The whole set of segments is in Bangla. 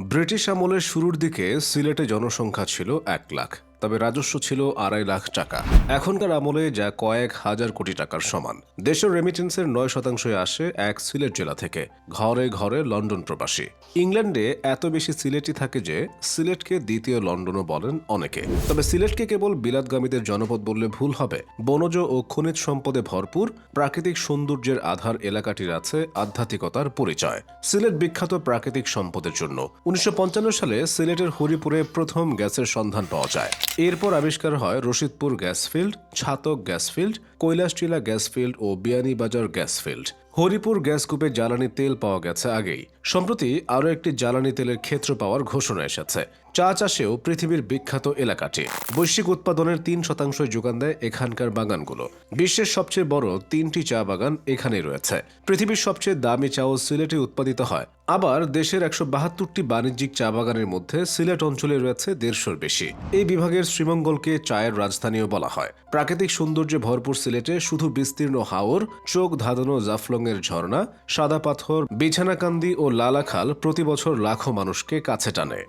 ব্রিটিশ আমলের শুরুর দিকে সিলেটে জনসংখ্যা ছিল এক লাখ। তবে রাজস্ব ছিল আড়াই লাখ টাকা। এখনকার আমলে যা কয়েক হাজার কোটি টাকার সমান। দেশের রেমিটেন্সের নয় শতাংশই আসে এক সিলেট জেলা থেকে, ঘরে ঘরে লন্ডন প্রবাসী। ইংল্যান্ডে এত বেশি সিলেটই থাকে যে, সিলেটকে দ্বিতীয় লন্ডনও বলেন অনেকে। তবে সিলেটকে কেবল বিলাতগামীদের জনপদ বললে ভুল হবে। বনজ ও খনিজ সম্পদে ভরপুর, প্রাকৃতিক সৌন্দর্যের আধার এলাকাটির আছে আধ্যাত্মিকতার পরিচয়। সিলেট বিখ্যাত প্রাকৃতিক সম্পদের জন্য। উনিশশো পঞ্চান্ন সালে সিলেটের হরিপুরে প্রথম গ্যাসের সন্ধান পাওয়া যায়। এরপর আবিষ্কার হয় Rashidpur gas field, Chhatak gas field, Kailashtila gas field ও Beanibazar gas field. Haripur gas কূপে জ্বালানি তেল পাওয়া গেছে আগেই। সম্প্রতি আরও একটি জ্বালানি তেলের ক্ষেত্র পাওয়ার ঘোষণা এসেছে। চা চাষেও পৃথিবীর বিখ্যাত এলাকাটি। বৈশ্বিক উৎপাদনের তিন শতাংশ যোগান দেয় এখানকার বাগানগুলো। বিশ্বের সবচেয়ে বড় তিনটি চা বাগান এখানেই রয়েছে। পৃথিবীর সবচেয়ে দামি চাও সিলেটে উৎপাদিত হয়। আবার দেশের একশো বাহাত্তরটি বাণিজ্যিক চা বাগানের মধ্যে সিলেট অঞ্চলে রয়েছে দেড়শোর বেশি। এই বিভাগের শ্রীমঙ্গলকে চায়ের রাজধানীও বলা হয়। প্রাকৃতিক সৌন্দর্যে ভরপুর সিলেটে শুধু বিস্তীর্ণ হাওর, চোখ ধাঁধানো জাফলংয়ের ঝর্ণা, সাদা পাথর বিছানাকান্দি ও লালাখাল প্রতি বছর লাখো মানুষকে কাছে টানে।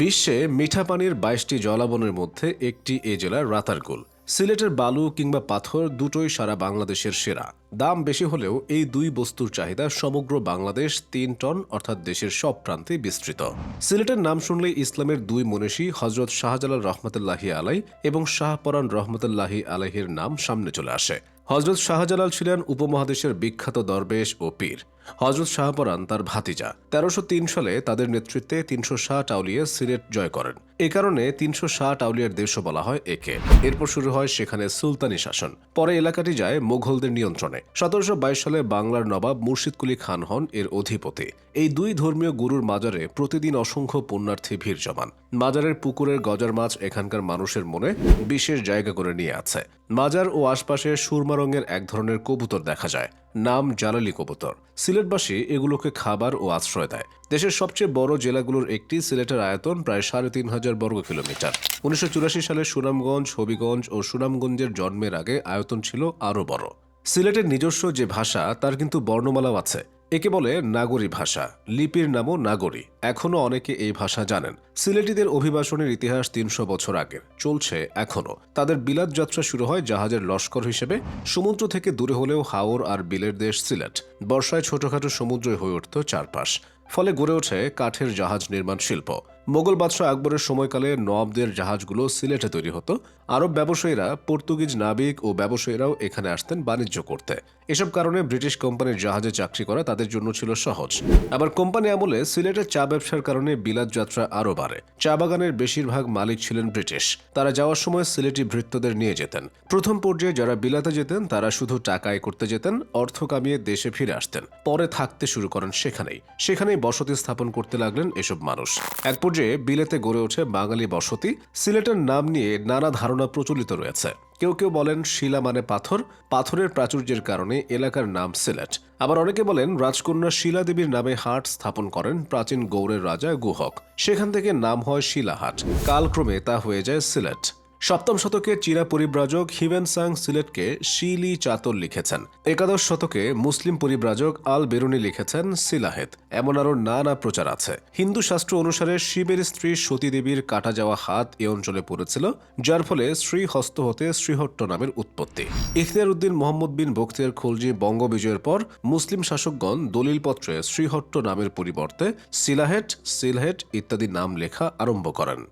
বিশ্বে মিঠা পানির বাইশটি জলাবনের মধ্যে একটি এ জেলা রাতারগুল সিলেটের বালু কিংবা পাথর দুটোই সারা বাংলাদেশের সেরা। দাম বেশি হলেও এই দুই বস্তুর চাহিদা সমগ্র বাংলাদেশ তিন টন, অর্থাৎ দেশের সব প্রান্তে বিস্তৃত। সিলেটের নাম শুনলে ইসলামের দুই মনীষী হজরত শাহজালাল রহমতুল্লাহি আলাই এবং শাহপরান রহমতুল্লাহি আলাইহির নাম সামনে চলে আসে। হজরত শাহজালাল ছিলেন উপমহাদেশের বিখ্যাত দরবেশ ও পীর। হজরত শাহপরান তার ভাতিজা। তেরোশো সালে তাদের নেতৃত্বে তিনশো শাহ আউলিয়া সিলেট জয় করেন। এ কারণে তিনশো ষাট আউলিয়ার দেশও বলা হয় একে। এরপর শুরু হয় সেখানে সুলতানি শাসন। পরে এলাকাটি যায় মুঘলদের নিয়ন্ত্রণে। সতেরোশো বাইশ সালে বাংলার নবাব মুর্শিদকুলি খান হন এর অধিপতি। এই দুই ধর্মীয় গুরুর মাজারে প্রতিদিন অসংখ্য পুণ্যার্থী ভিড় জমান। মাজারের পুকুরের গজার মাছ এখানকার মানুষের মনে বিশেষ জায়গা করে নিয়ে আছে। মাজার ও আশপাশে সুরমা রঙের এক ধরনের কবুতর দেখা যায়। নাম জালালি কবুতর। সিলেটবাসী এগুলোকে খাবার ও আশ্রয় দেয়। দেশের সবচেয়ে বড় জেলাগুলোর একটি সিলেটের আয়তন প্রায় সাড়ে তিন হাজার বর্গ কিলোমিটার। উনিশশো চুরাশি সালে সুনামগঞ্জ, হবিগঞ্জ ও সুনামগঞ্জের জন্মের আগে আয়তন ছিল আরও বড়। সিলেটের নিজস্ব যে ভাষা, তার কিন্তু বর্ণমালাও আছে। একে বলে নাগরী ভাষা। লিপির নামও নাগরী। এখনও অনেকে এই ভাষা জানেন। সিলেটিদের অভিবাসনের ইতিহাস তিনশো বছর আগের। চলছে এখনও তাদের বিলাত যাত্রা শুরু হয় জাহাজের লস্কর হিসেবে। সমুদ্র থেকে দূরে হলেও হাওর আর বিলের দেশ সিলেট। বর্ষায় ছোটখাটো সমুদ্রই হয়ে উঠত চারপাশ। ফলে গড়ে ওঠে কাঠের জাহাজ নির্মাণ শিল্প। মোগল বাদশাহ আকবরের সময়কালে নবাবদের জাহাজগুলো সিলেটে তৈরি হতো। আরব ব্যবসায়ীরা পর্তুগিজ নাবিক ও ব্যবসায়ীরাও এখানে আসতেন বাণিজ্য করতে। এসব কারণে ব্রিটিশ কোম্পানির জাহাজে চাকরি করা তাদের জন্য ছিল সহজ। আবার কোম্পানি আমলে সিলেটের চা ব্যবসার কারণে বিলাত যাত্রা আরও বাড়ে। চা বাগানের বেশিরভাগ মালিক ছিলেন ব্রিটিশ। তারা যাওয়ার সময় সিলেটি ভৃত্যদের নিয়ে যেতেন। প্রথম পর্যায়ে যারা বিলাতে যেতেন, তারা শুধু টাকা আয় করতে যেতেন, অর্থ কামিয়ে দেশে ফিরে আসতেন। পরে থাকতে শুরু করেন সেখানেই। সেখানেই বসতি স্থাপন করতে লাগলেন এসব মানুষ। এক পর্যায়ে বিলেতে গড়ে ওঠে বাঙালি বসতি। সিলেটের নাম নিয়ে নানা ধারণা প্রচলিত রয়েছে। কেউ কেউ বলেন শিলা মানে পাথর, পাথরের প্রাচুর্যের কারণে এলাকার নাম সিলেট। আবার অনেকে বলেন রাজকন্যা শিলা দেবীর নামে হাট স্থাপন করেন প্রাচীন গৌড়ের রাজা গুহক। সেখান থেকে নাম হয় শিলাহাট। কালক্রমে তা হয়ে যায় সিলেট। সপ্তম শতকে চীনা পরিব্রাজক হিভেন সাং সিলেটকে শিলি চাতর লিখেছেন। একাদশ শতকে মুসলিম পরিব্রাজক আল বেরুনি লিখেছেন সিলাহেত। এমন আরও নানা প্রচার আছে। হিন্দু শাস্ত্র অনুসারে শিবের স্ত্রী সতী দেবীর কাটা যাওয়া হাত এ অঞ্চলে পড়েছিল, যার ফলে শ্রী হস্ত হতে শ্রীহট্ট নামের উৎপত্তি। ইখতিয়ার উদ্দিন মোহাম্মদ বিন বখতিয়ার খলজি বঙ্গ বিজয়ের পর মুসলিম শাসকগণ দলিলপত্রে শ্রীহট্ট নামের পরিবর্তে সিলাহেট, সিলহেট ইত্যাদি নাম লেখা আরম্ভ করেন।